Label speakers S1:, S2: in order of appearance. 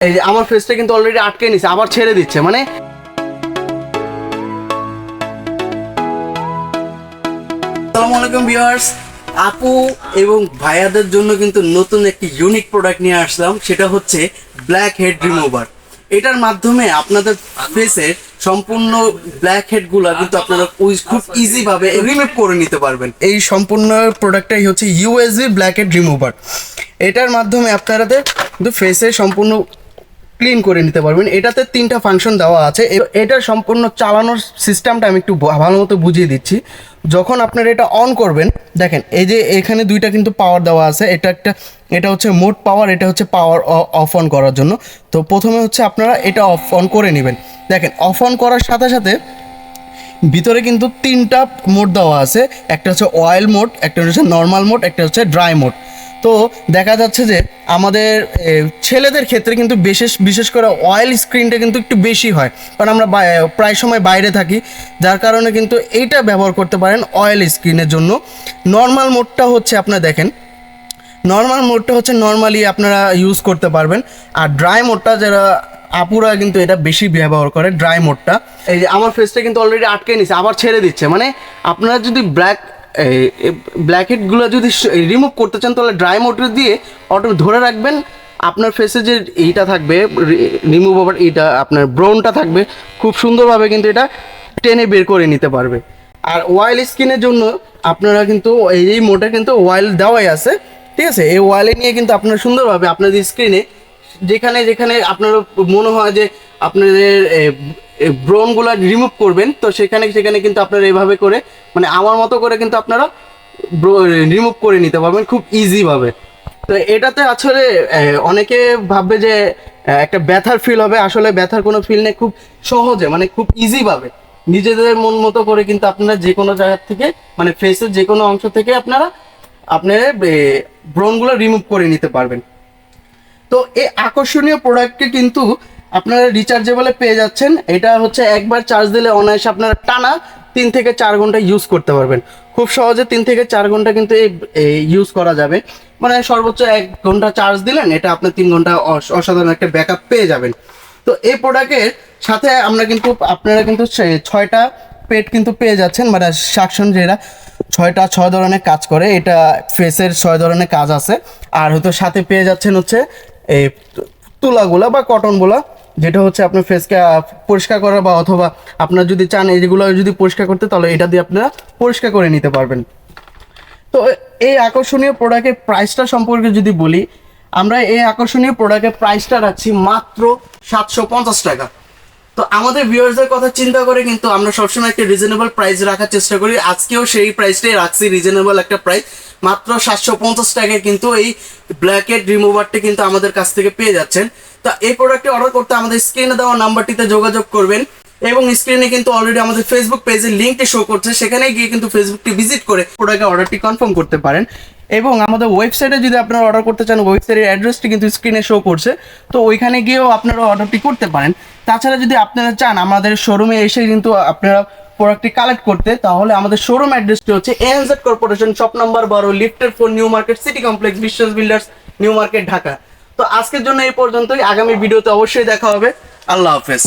S1: এই যে আমার ফেসটা কিন্তু অলরেডি আটকে নিছে আবার ছেড়ে দিচ্ছে মানে? আসসালামু আলাইকুম ভিউয়ার্স। আপু এবং ভাইয়াদের জন্য কিন্তু নতুন একটি ইউনিক প্রোডাক্ট নিয়ে আসলাম সেটা হচ্ছে ব্ল্যাক হেড রিমুভার এটার মাধ্যমে আপনাদের ফেসের সম্পূর্ণ ব্ল্যাক হেডগুলো কিন্তু আপনারা খুব ইজি ভাবে রিমুভ করে নিতে পারবেন। এই সম্পূর্ণ প্রোডাক্টটাই হচ্ছে ইউএসবি ব্ল্যাক হেড রিমুভার এটার মাধ্যমে আপনাদের কিন্তু ফেসের সম্পূর্ণ ক্লিন করে নিতে পারবেন। এটাতে তিনটা ফাংশন দেওয়া আছে। এটা সম্পূর্ণ চালানোর সিস্টেমটা আমি একটু ভালো মতো বুঝিয়ে দিচ্ছি। যখন আপনারা এটা অন করবেন, দেখেন, এই যে এখানে দুইটা কিন্তু পাওয়ার দেওয়া আছে। এটা একটা এটা হচ্ছে মোট পাওয়ার এটা হচ্ছে পাওয়ার অফ অন করার জন্য। তো প্রথমে হচ্ছে আপনারা এটা অফ অন করে নেবেন। দেখেন অফ অন করার সাথে সাথে ভিতরে কিন্তু তিনটা মোড দেওয়া আছে। একটা হচ্ছে অয়েল মোড একটা হচ্ছে নর্মাল মোড একটা হচ্ছে ড্রাই মোড তো দেখা যাচ্ছে যে আমাদের ছেলেদের ক্ষেত্রে কিন্তু বিশেষ বিশেষ করে অয়েল স্ক্রিনটা কিন্তু একটু বেশি হয়। কারণ আমরা প্রায় সময় বাইরে থাকি, যার কারণে কিন্তু এইটা ব্যবহার করতে পারেন অয়েল স্ক্রিনের জন্য। নর্মাল মোডটা হচ্ছে আপনারা দেখেন। নর্মাল মোডটা হচ্ছে নর্মালি আপনারা ইউজ করতে পারবেন। আর ড্রাই মোডটা যারা, আপুরা কিন্তু এটা বেশি ব্যবহার করে ড্রাই মোডটা এই যে আমার ফেসটা কিন্তু অলরেডি আটকে নিছে, আবার ছেড়ে দিচ্ছে। মানে আপনারা যদি ব্ল্যাক ব্ল্যাক হেডগুলো যদি রিমুভ করতে চান, তাহলে ড্রাই মোটর দিয়ে অটো ধরে রাখবেন। আপনার ফেসে যে এইটা থাকবে রিমুভ ওভার এইটা, আপনার ব্রাউনটা থাকবে। খুব সুন্দরভাবে কিন্তু এটা টেনে বের করে নিতে পারবে। আর ওয়াইল স্কিনের জন্য আপনারা কিন্তু এই মোটা কিন্তু ওয়াইল দেওয়াই আছে। ঠিক আছে? এই ওয়াইলে নিয়ে কিন্তু আপনারা সুন্দরভাবে আপনাদের স্ক্রিনে যেখানে যেখানে আপনার মনে হয় যে আপনাদের ব্রোনগুলো রিমুভ করবেন, তো সেখানে সেখানে কিন্তু আপনারা এভাবে করে মানে আমার মতো করে কিন্তু আপনারা রিমুভ করে নিতে পারবেন খুব ইজিভাবে তো এটাতে আসলে অনেকে ভাববে যে একটা ব্যথার ফিল হবে, আসলে ব্যথার কোনো ফিল নেই, খুব সহজে মানে খুব ইজি ভাবে। নিজেদের মন মতো করে কিন্তু আপনারা যে কোনো জায়গা থেকে মানে ফেসের যে কোনো অংশ থেকে আপনারা আপনারা ব্রোনগুলো রিমুভ করে নিতে পারবেন। তো এই আকর্ষণীয় প্রোডাক্টটি কিন্তু আপনারা রিচার্জেবলে পেয়ে যাচ্ছেন। এটা হচ্ছে একবার চার্জ দিলে অনায়াসে আপনারা টানা তিন থেকে চার ঘণ্টা ইউজ করতে পারবেন। খুব সহজে তিন থেকে চার ঘণ্টা কিন্তু এই ইউজ করা যাবে। মানে সর্বোচ্চ এক ঘণ্টা চার্জ দিলেন, এটা আপনার তিন ঘণ্টা অস- অসাধারণ একটা ব্যাকআপ পেয়ে যাবেন। তো এই প্রোডাক্টের সাথে আমরা কিন্তু, আপনারা কিন্তু ছয়টা পেট কিন্তু পেয়ে যাচ্ছেন মানে শাকসন যেটা ছয়টা ছয় ধরনের কাজ করে, এটা ফেসের ছয় ধরনের কাজ আছে। আর হয়তো সাথে পেয়ে যাচ্ছেন হচ্ছে এই তুলাগুলা বা কটনগুলা যেটা হচ্ছে আপনার ফেসকে পরিষ্কার করা বা অথবা আপনার যদি চান এইগুলো যদি পরিষ্কার করতে, তাহলে এটা দিয়ে আপনারা পরিষ্কার করে নিতে পারবেন। তো এই আকর্ষণীয় প্রোডাক্টের প্রাইসটা সম্পর্কে যদি বলি, আমরা এই আকর্ষণীয় প্রোডাক্টের প্রাইসটা রাখছি মাত্র সাতশো পঞ্চাশ টাকা। তো আমাদের ভিউয়ার্সদের কথা চিন্তা করে কিন্তু আমরা সবসময় একটা রিজনেবল প্রাইস রাখার চেষ্টা করি। আজকেও সেই প্রাইসটাই রাখছি রিজনেবল একটা প্রাইস মাত্র সাতশো পঞ্চাশ টাকায় কিন্তু এই ব্ল্যাকেট রিমুভারটি কিন্তু আমাদের কাছ থেকে পেয়ে যাচ্ছেন। তা এই প্রোডাক্টটি অর্ডার করতে আমাদের স্ক্রিনে দেওয়া নাম্বারটিতে যোগাযোগ করবেন এবং স্ক্রিনে কিন্তু অলরেডি আমাদের ফেসবুক পেজের লিঙ্কটি শো করছে সেখানে গিয়ে কিন্তু ফেসবুকটি ভিজিট করে প্রোডাক্টের অর্ডারটি কনফার্ম করতে পারেন। এবং আমাদের ওয়েবসাইটে যদি আপনারা অর্ডার করতে চান ওয়েবসাইটের অ্যাড্রেসটি কিন্তু স্ক্রিনে শো করছে। তো ওইখানে গিয়েও আপনারা অর্ডারটি করতে পারেন। তাছাড়া যদি আপনারা চান, আমাদের শোরুমে এসে কিন্তু আপনারা প্রোডাক্টটি কালেক্ট করতে, তাহলে আমাদের শোরুম অ্যাড্রেসটি হচ্ছে এনজেড কর্পোরেশন শপ নাম্বার বারো লিফটের four new market city complex Biswas builders new market Dhaka তো আজকের জন্য এই পর্যন্তই। আগামী ভিডিওতে অবশ্যই দেখা হবে। আল্লাহ হাফেজ।